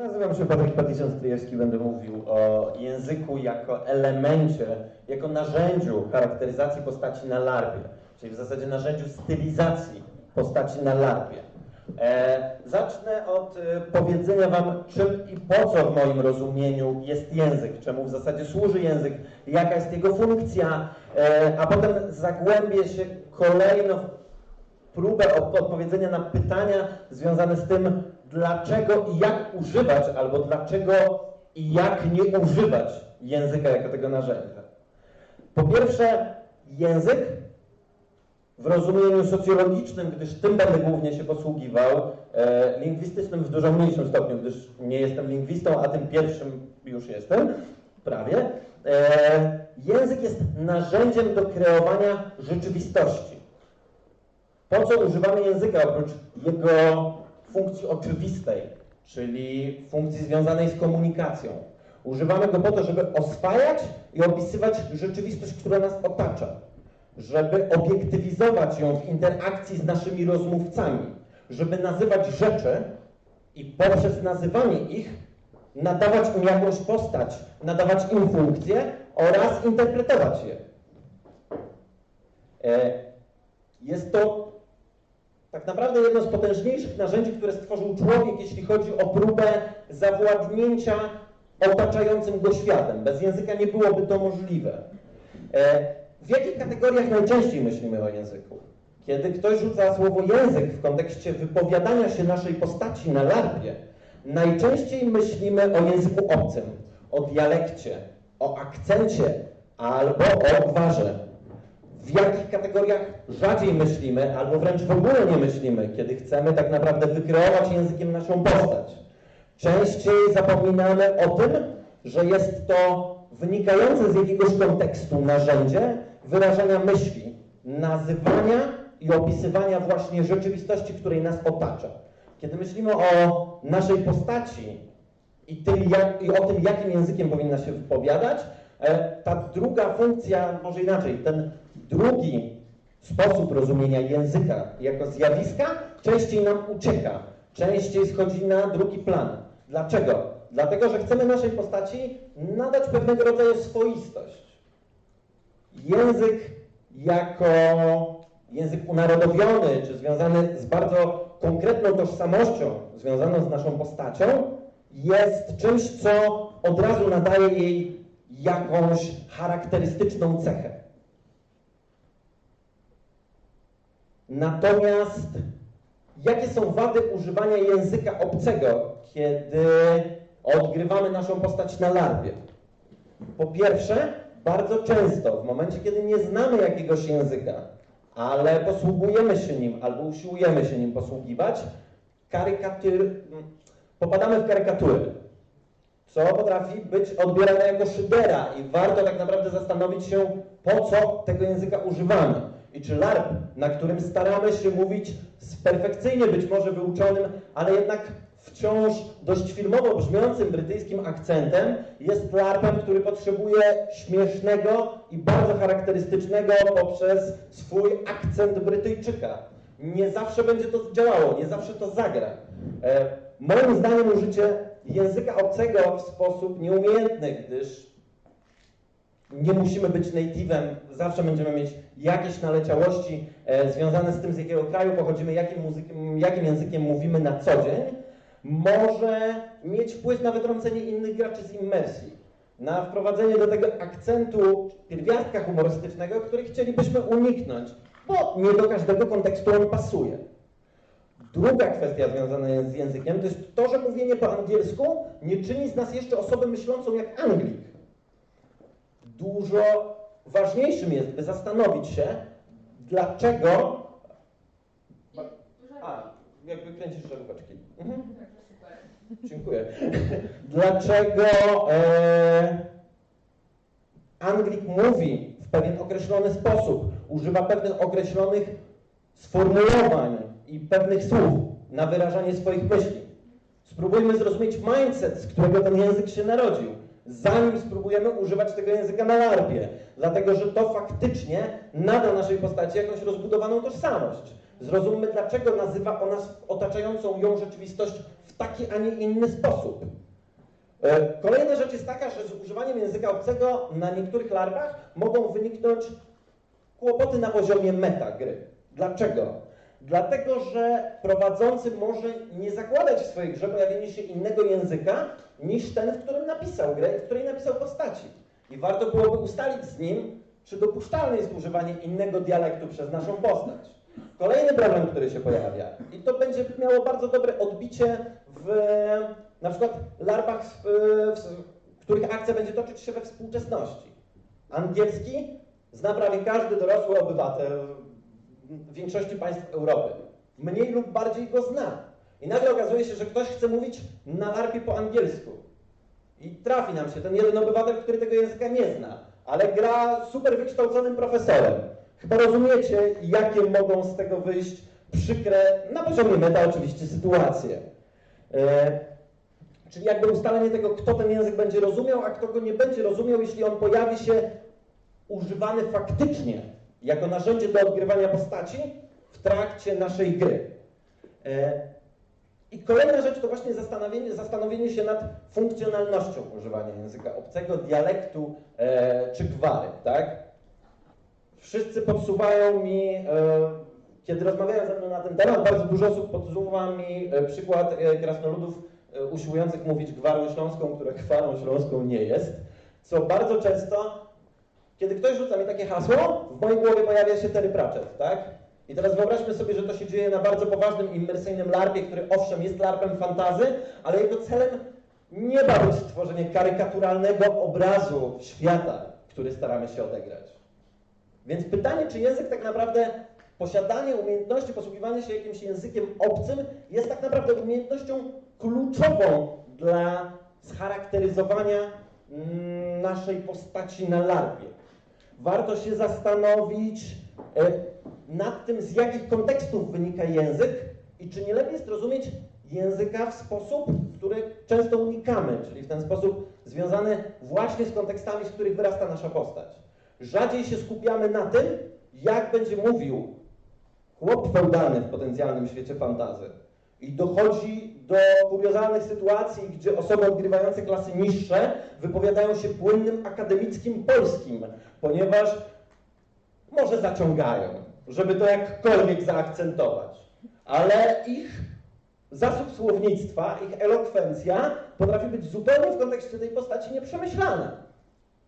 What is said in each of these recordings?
Nazywam się Patryk Patysian-Stryjewski, będę mówił o języku jako elemencie, jako narzędziu charakteryzacji postaci na larpie, czyli w zasadzie narzędziu stylizacji postaci na larpie. E, zacznę od e, powiedzenia Wam, czym i po co w moim rozumieniu jest język, czemu w zasadzie służy język, jaka jest jego funkcja, e, a potem zagłębię się kolejno w próbę odpowiedzenia na pytania związane z tym, dlaczego i jak używać, albo dlaczego i jak nie używać języka jako tego narzędzia. Po pierwsze, język w rozumieniu socjologicznym, gdyż tym będę głównie się posługiwał, e, lingwistycznym w dużo mniejszym stopniu, gdyż nie jestem lingwistą, a tym pierwszym już jestem, prawie. E, język jest narzędziem do kreowania rzeczywistości. Po co używamy języka oprócz jego funkcji oczywistej, czyli funkcji związanej z komunikacją? Używamy go po to, żeby oswajać i opisywać rzeczywistość, która nas otacza, żeby obiektywizować ją w interakcji z naszymi rozmówcami, żeby nazywać rzeczy i poprzez nazywanie ich nadawać im jakąś postać, nadawać im funkcję oraz interpretować je. E, jest to tak naprawdę jedno z potężniejszych narzędzi, które stworzył człowiek, jeśli chodzi o próbę zawładnięcia otaczającym go światem. Bez języka nie byłoby to możliwe. E, w jakich kategoriach najczęściej myślimy o języku? Kiedy ktoś rzuca słowo język w kontekście wypowiadania się naszej postaci na larpie, najczęściej myślimy o języku obcym, o dialekcie, o akcencie albo o gwarze w jakich kategoriach rzadziej myślimy, albo wręcz w ogóle nie myślimy, kiedy chcemy tak naprawdę wykreować językiem naszą postać. Częściej zapominamy o tym, że jest to wynikające z jakiegoś kontekstu narzędzie wyrażania myśli, nazywania i opisywania właśnie rzeczywistości, której nas otacza. Kiedy myślimy o naszej postaci i, tym, jak, i o tym, jakim językiem powinna się wypowiadać, e, ta druga funkcja, może inaczej, ten Drugi sposób rozumienia języka jako zjawiska częściej nam ucieka, częściej schodzi na drugi plan. Dlaczego? Dlatego, że chcemy naszej postaci nadać pewnego rodzaju swoistość. Język jako język unarodowiony, czy związany z bardzo konkretną tożsamością, związaną z naszą postacią, jest czymś, co od razu nadaje jej jakąś charakterystyczną cechę. Natomiast jakie są wady używania języka obcego, kiedy odgrywamy naszą postać na larwie? Po pierwsze, bardzo często, w momencie, kiedy nie znamy jakiegoś języka, ale posługujemy się nim albo usiłujemy się nim posługiwać, karykatyr, popadamy w karykatury, co potrafi być odbierane jako szydera i warto tak naprawdę zastanowić się, po co tego języka używamy i czy LARP, na którym staramy się mówić perfekcyjnie być może wyuczonym, ale jednak wciąż dość filmowo brzmiącym brytyjskim akcentem, jest LARPem, który potrzebuje śmiesznego i bardzo charakterystycznego poprzez swój akcent Brytyjczyka. Nie zawsze będzie to działało, nie zawsze to zagra. E, moim zdaniem użycie języka obcego w sposób nieumiejętny, gdyż nie musimy być native'em, zawsze będziemy mieć jakieś naleciałości e, związane z tym, z jakiego kraju pochodzimy, jakim, muzykiem, jakim językiem mówimy na co dzień, może mieć wpływ na wytrącenie innych graczy z immersji, na wprowadzenie do tego akcentu pierwiastka humorystycznego, który chcielibyśmy uniknąć, bo nie do każdego kontekstu on pasuje. Druga kwestia związana z językiem to jest to, że mówienie po angielsku nie czyni z nas jeszcze osoby myślącą jak Anglik dużo ważniejszym jest, by zastanowić się, dlaczego... A, jakby kręcisz żaróweczki. Mhm. Dziękuję. dlaczego e, Anglik mówi w pewien określony sposób, używa pewnych określonych sformułowań i pewnych słów na wyrażanie swoich myśli. Spróbujmy zrozumieć mindset, z którego ten język się narodził zanim spróbujemy używać tego języka na larpie. Dlatego, że to faktycznie nada naszej postaci jakąś rozbudowaną tożsamość. zrozummy, dlaczego nazywa ona otaczającą ją rzeczywistość w taki, a nie inny sposób. E, Kolejna rzecz jest taka, że z używaniem języka obcego na niektórych larwach mogą wyniknąć kłopoty na poziomie metagry. Dlaczego? Dlatego, że prowadzący może nie zakładać w swojej grze pojawienia się innego języka niż ten, w którym napisał grę w której napisał postaci. I warto byłoby ustalić z nim, czy dopuszczalne jest używanie innego dialektu przez naszą postać. Kolejny problem, który się pojawia, i to będzie miało bardzo dobre odbicie w na przykład larwach, w, w których akcja będzie toczyć się we współczesności. Angielski zna prawie każdy dorosły obywatel w większości państw Europy. Mniej lub bardziej go zna. I nagle okazuje się, że ktoś chce mówić na larpie po angielsku. I trafi nam się ten jeden obywatel, który tego języka nie zna, ale gra super wykształconym profesorem. Chyba rozumiecie, jakie mogą z tego wyjść przykre, na poziomie meta oczywiście, sytuacje. E, czyli jakby ustalenie tego, kto ten język będzie rozumiał, a kto go nie będzie rozumiał, jeśli on pojawi się używany faktycznie jako narzędzie do odgrywania postaci w trakcie naszej gry. E, I kolejna rzecz to właśnie zastanowienie, zastanowienie się nad funkcjonalnością używania języka obcego, dialektu e, czy gwary, tak? Wszyscy podsuwają mi, e, kiedy rozmawiają ze mną na ten temat, bardzo dużo osób podsuwa mi e, przykład e, krasnoludów e, usiłujących mówić gwarą śląską, która gwarą śląską nie jest, co bardzo często kiedy ktoś rzuca mi takie hasło, w mojej głowie pojawia się Terry Pratchett, tak? I teraz wyobraźmy sobie, że to się dzieje na bardzo poważnym, immersyjnym larpie, który owszem jest larpem fantazy, ale jego celem nie ma być stworzenie karykaturalnego obrazu świata, który staramy się odegrać. Więc pytanie, czy język tak naprawdę, posiadanie umiejętności posługiwania się jakimś językiem obcym jest tak naprawdę umiejętnością kluczową dla scharakteryzowania mm, naszej postaci na larpie warto się zastanowić nad tym, z jakich kontekstów wynika język i czy nie lepiej jest rozumieć języka w sposób, który często unikamy, czyli w ten sposób związany właśnie z kontekstami, z których wyrasta nasza postać. Rzadziej się skupiamy na tym, jak będzie mówił chłop feudalny w potencjalnym świecie fantazy. I dochodzi do kuriozalnych sytuacji, gdzie osoby odgrywające klasy niższe wypowiadają się płynnym akademickim polskim, ponieważ może zaciągają, żeby to jakkolwiek zaakcentować. Ale ich zasób słownictwa, ich elokwencja potrafi być zupełnie w kontekście tej postaci nieprzemyślana.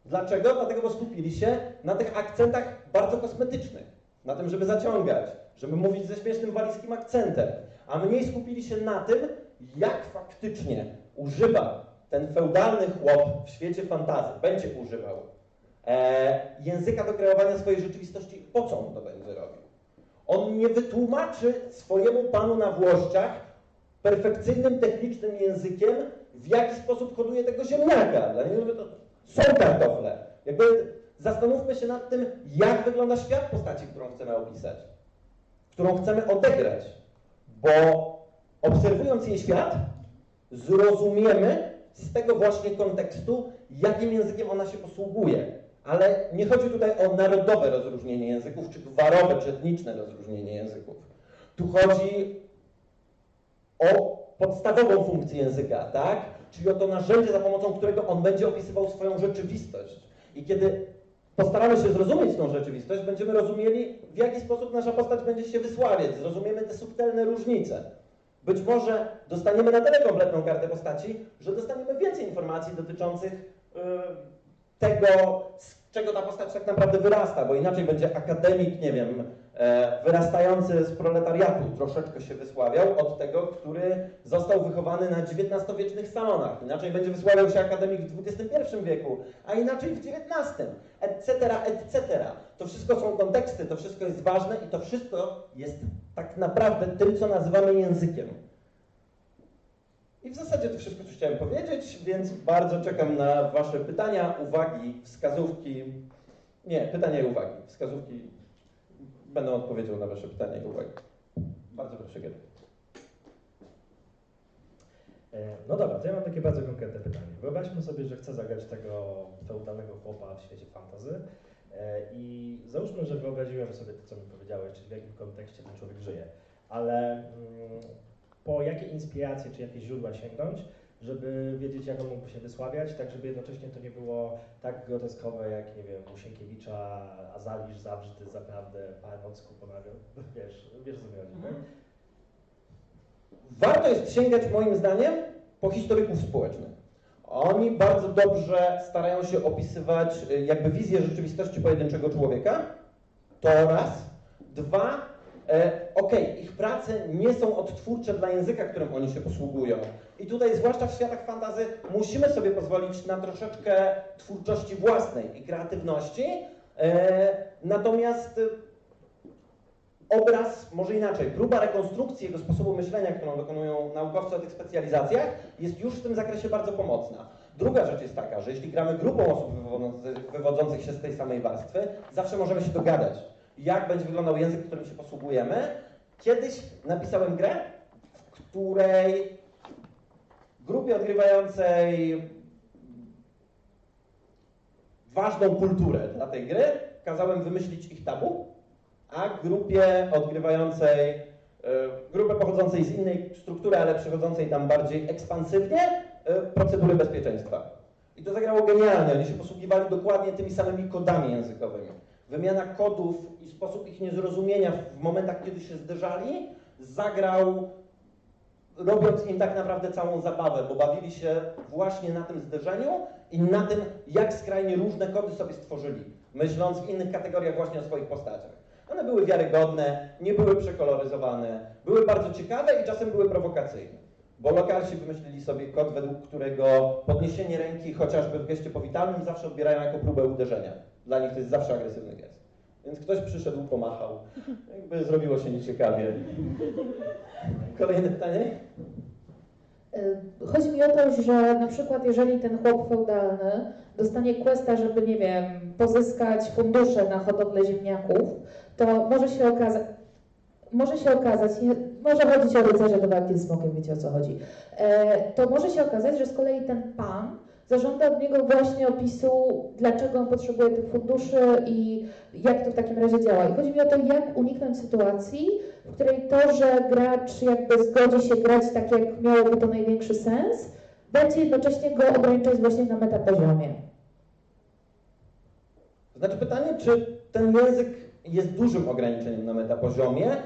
Dlaczego? Dlatego, bo skupili się na tych akcentach bardzo kosmetycznych. Na tym, żeby zaciągać, żeby mówić ze śmiesznym walijskim akcentem. A mniej skupili się na tym, jak faktycznie używa ten feudalny chłop w świecie fantazy, będzie używał e, języka do kreowania swojej rzeczywistości, po co on to będzie robił. On nie wytłumaczy swojemu panu na włościach perfekcyjnym, technicznym językiem, w jaki sposób hoduje tego ziemniaka. Dla niego to są kartofle. Jakby zastanówmy się nad tym, jak wygląda świat postaci, którą chcemy opisać, którą chcemy odegrać, bo obserwując jej świat, zrozumiemy z tego właśnie kontekstu, jakim językiem ona się posługuje. Ale nie chodzi tutaj o narodowe rozróżnienie języków, czy gwarowe, czy etniczne rozróżnienie języków. Tu chodzi o podstawową funkcję języka, tak? Czyli o to narzędzie, za pomocą którego on będzie opisywał swoją rzeczywistość. I kiedy postaramy się zrozumieć tą rzeczywistość, będziemy rozumieli, w jaki sposób nasza postać będzie się wysławiać, zrozumiemy te subtelne różnice. Być może dostaniemy na tyle kompletną kartę postaci, że dostaniemy więcej informacji dotyczących yy, tego, z czego ta postać tak naprawdę wyrasta, bo inaczej będzie akademik, nie wiem, e, wyrastający z proletariatu, troszeczkę się wysławiał od tego, który został wychowany na XIX-wiecznych salonach. Inaczej będzie wysławiał się akademik w XXI wieku, a inaczej w XIX, etc., etc. To wszystko są konteksty, to wszystko jest ważne i to wszystko jest tak naprawdę tym, co nazywamy językiem. I w zasadzie to wszystko, co chciałem powiedzieć, więc bardzo czekam na Wasze pytania, uwagi, wskazówki. Nie, pytania i uwagi. Wskazówki będą odpowiedzią na Wasze pytania i uwagi. Bardzo proszę, Gier. E, No dobra, to ja mam takie bardzo konkretne pytanie. Wyobraźmy sobie, że chcę zagrać tego feudalnego chłopa w świecie fantazy E, I załóżmy, że wyobraziłem sobie to, co mi powiedziałeś, czyli w jakim kontekście ten człowiek żyje, ale mm, po jakie inspiracje czy jakieś źródła sięgnąć, żeby wiedzieć, jak on mógłby się wysławiać, tak żeby jednocześnie to nie było tak groteskowe, jak, nie wiem, u Sienkiewicza, Azalisz, Zawrzyty, Zaprawdę, Parnocku, Ponawiał, wiesz, wiesz co mi chodzi, tak? Warto jest sięgać moim zdaniem po historyków społecznych. Oni bardzo dobrze starają się opisywać y, jakby wizję rzeczywistości pojedynczego człowieka. To raz. Dwa, e, okej, ich prace nie są odtwórcze dla języka, którym oni się posługują. I tutaj, zwłaszcza w światach fantazy, musimy sobie pozwolić na troszeczkę twórczości własnej i kreatywności. E, natomiast y, obraz, może inaczej, próba rekonstrukcji jego sposobu myślenia, którą dokonują naukowcy o tych specjalizacjach, jest już w tym zakresie bardzo pomocna. Druga rzecz jest taka, że jeśli gramy grupą osób wywodzących się z tej samej warstwy, zawsze możemy się dogadać, jak będzie wyglądał język, którym się posługujemy. Kiedyś napisałem grę, w której grupie odgrywającej ważną kulturę dla tej gry kazałem wymyślić ich tabu, a grupie odgrywającej, e, grupę pochodzącej z innej struktury, ale przechodzącej tam bardziej ekspansywnie, e, procedury bezpieczeństwa. I to zagrało genialnie. Oni się posługiwali dokładnie tymi samymi kodami językowymi. Wymiana kodów i sposób ich niezrozumienia w momentach, kiedy się zderzali, zagrał, robiąc im tak naprawdę całą zabawę, bo bawili się właśnie na tym zderzeniu i na tym, jak skrajnie różne kody sobie stworzyli, myśląc w innych kategoriach właśnie o swoich postaciach. One były wiarygodne, nie były przekoloryzowane, były bardzo ciekawe i czasem były prowokacyjne. Bo lokalsi wymyślili sobie kod, według którego podniesienie ręki chociażby w geście powitalnym zawsze odbierają jako próbę uderzenia. Dla nich to jest zawsze agresywny gest. Więc ktoś przyszedł, pomachał. Jakby zrobiło się nieciekawie. Kolejne pytanie? Y, Chodzi mi o to, że na przykład jeżeli ten chłop feudalny dostanie questa, żeby, nie wiem, pozyskać fundusze na hodowlę ziemniaków, to może się okazać, może się okazać, może chodzić o rycerza do walki z smokiem, wiecie o co chodzi, e, to może się okazać, że z kolei ten pan zażąda od niego właśnie opisu, dlaczego on potrzebuje tych funduszy i jak to w takim razie działa. I chodzi mi o to, jak uniknąć sytuacji, w której to, że gracz jakby zgodzi się grać tak, jak miałoby to największy sens, będzie jednocześnie go ograniczać właśnie na metapoziomie. Znaczy pytanie, czy ten język jest dużym ograniczeniem na metapoziomie?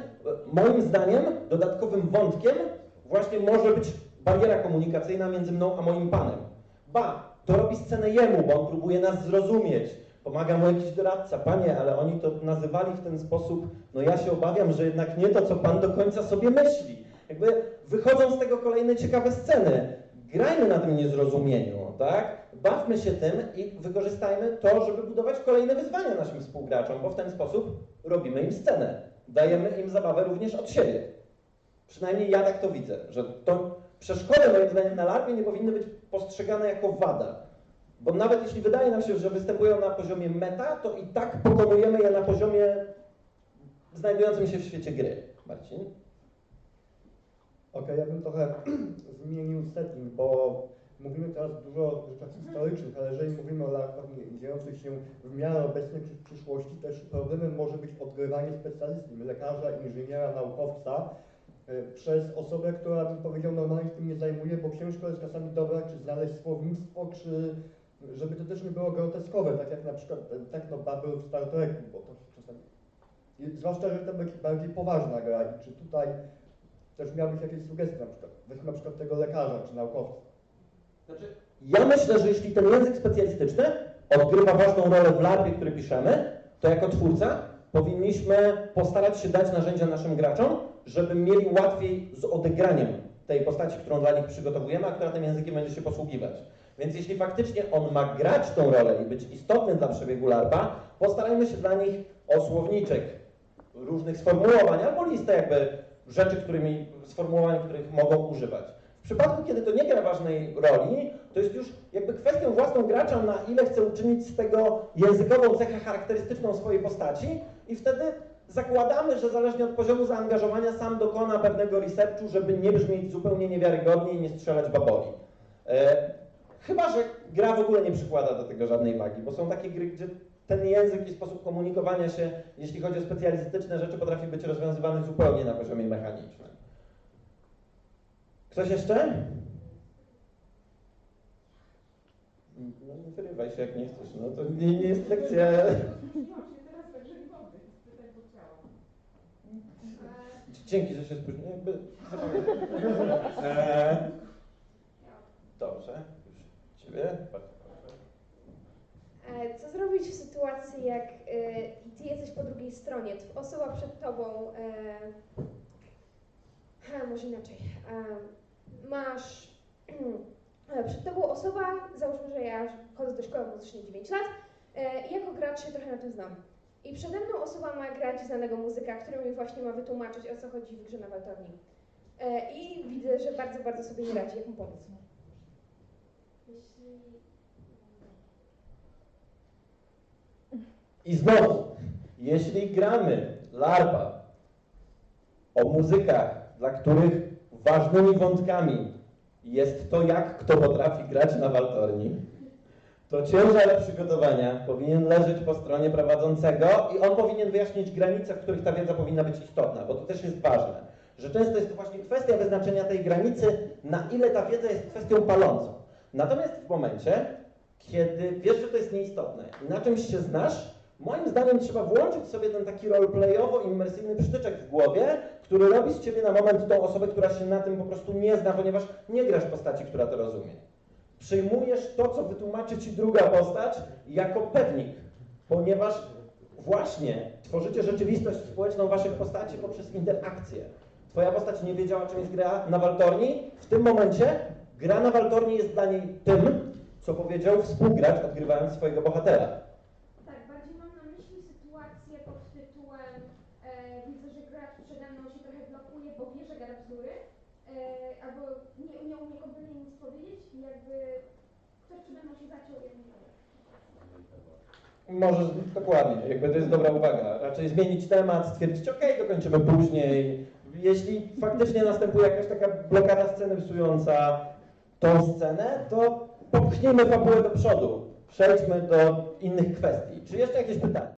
Moim zdaniem dodatkowym wątkiem właśnie może być bariera komunikacyjna między mną a moim panem. Ba, to robi scenę jemu, bo on próbuje nas zrozumieć. Pomaga mu jakiś doradca. Panie, ale oni to nazywali w ten sposób, no ja się obawiam, że jednak nie to, co pan do końca sobie myśli. Jakby wychodzą z tego kolejne ciekawe sceny. Grajmy na tym niezrozumieniu, tak? Bawmy się tym i wykorzystajmy to, żeby budować kolejne wyzwania naszym współgraczom, bo w ten sposób robimy im scenę. Dajemy im zabawę również od siebie. Przynajmniej ja tak to widzę, że to przeszkody moim zdaniem na larpie nie powinny być postrzegane jako wada. Bo nawet jeśli wydaje nam się, że występują na poziomie meta, to i tak pokonujemy je na poziomie znajdującym się w świecie gry. Marcin? Okej, ja bym trochę zmienił setting, bo mówimy teraz dużo o rzeczach historycznych, ale jeżeli mówimy o latach dziejących się w miarę w przyszłości, też problemem może być odgrywanie specjalisty, lekarza, inżyniera, naukowca, przez osobę, która bym powiedział normalnie się tym nie zajmuje, bo ciężko jest czasami dobrać, czy znaleźć słownictwo, czy żeby to też nie było groteskowe, tak jak na przykład ten technobubble w Star Treku, bo to czasami... Zwłaszcza, że to będzie bardziej poważna gra i czy tutaj też miałbyś jakieś sugestie na przykład, weźmy na przykład tego lekarza czy naukowca. Znaczy, ja myślę, że jeśli ten język specjalistyczny odgrywa ważną rolę w larpie, który piszemy, to jako twórca powinniśmy postarać się dać narzędzia naszym graczom, żeby mieli łatwiej z odegraniem tej postaci, którą dla nich przygotowujemy, a która tym językiem będzie się posługiwać. Więc jeśli faktycznie on ma grać tą rolę i być istotny dla przebiegu larpa, postarajmy się dla nich o słowniczek różnych sformułowań albo listę jakby rzeczy, którymi, sformułowań, których mogą używać. W przypadku, kiedy to nie gra ważnej roli, to jest już jakby kwestią własną gracza, na ile chce uczynić z tego językową cechę charakterystyczną swojej postaci i wtedy zakładamy, że zależnie od poziomu zaangażowania sam dokona pewnego researchu, żeby nie brzmieć zupełnie niewiarygodnie i nie strzelać baboli. E, chyba, że gra w ogóle nie przykłada do tego żadnej wagi, bo są takie gry, gdzie ten język i sposób komunikowania się, jeśli chodzi o specjalistyczne rzeczy, potrafi być rozwiązywany zupełnie na poziomie mechanicznym. Ktoś jeszcze? No nie wyrywaj się jak nie chcesz, no to nie, nie jest lekcja. Dzięki, że się spóźniłem. Jakby. Eee, Dobrze, już ciebie. E, Co zrobić w sytuacji, jak e, ty jesteś po drugiej stronie, osoba przed tobą, e, ha, może inaczej, e, masz e, przed tobą osoba, załóżmy, że ja chodzę do szkoły, mam faktycznie 9 lat e, i jako gracz się trochę na tym znam. I przede mną osoba ma grać znanego muzyka, który mi właśnie ma wytłumaczyć, o co chodzi w grze na waltorni. E, I widzę, że bardzo, bardzo sobie nie radzi, jak mu pomóc. I znowu, jeśli gramy larpa o muzykach, dla których ważnymi wątkami jest to, jak kto potrafi grać na waltorni, to ciężar przygotowania powinien leżeć po stronie prowadzącego i on powinien wyjaśnić granice, w których ta wiedza powinna być istotna, bo to też jest ważne, że często jest to właśnie kwestia wyznaczenia tej granicy, na ile ta wiedza jest kwestią palącą. Natomiast w momencie, kiedy wiesz, że to jest nieistotne i na czymś się znasz, moim zdaniem trzeba włączyć sobie ten taki roleplayowo-immersyjny przytyczek w głowie, który robi z ciebie na moment tą osobę, która się na tym po prostu nie zna, ponieważ nie grasz postaci, która to rozumie. Przyjmujesz to, co wytłumaczy ci druga postać, jako pewnik, ponieważ właśnie tworzycie rzeczywistość społeczną waszych postaci poprzez interakcję. Twoja postać nie wiedziała, czym jest gra na waltorni. W tym momencie gra na waltorni jest dla niej tym, co powiedział współgracz, odgrywając swojego bohatera. Tak, bardziej mam na myśli sytuację pod tytułem e, widzę, że gracz przede mną się trochę blokuje, bo wie, że gada bzdury, e, albo nie, nie umie kompletnie nic powiedzieć i jakby ktoś przede mną się zaciął ja nie. Możesz, dokładnie, jakby to jest dobra uwaga. Raczej zmienić temat, stwierdzić, ok, dokończymy później. Jeśli faktycznie następuje jakaś taka blokada sceny psująca tą scenę, to popchnijmy fabułę do przodu. Przejdźmy do innych kwestii. Czy jeszcze jakieś pytania?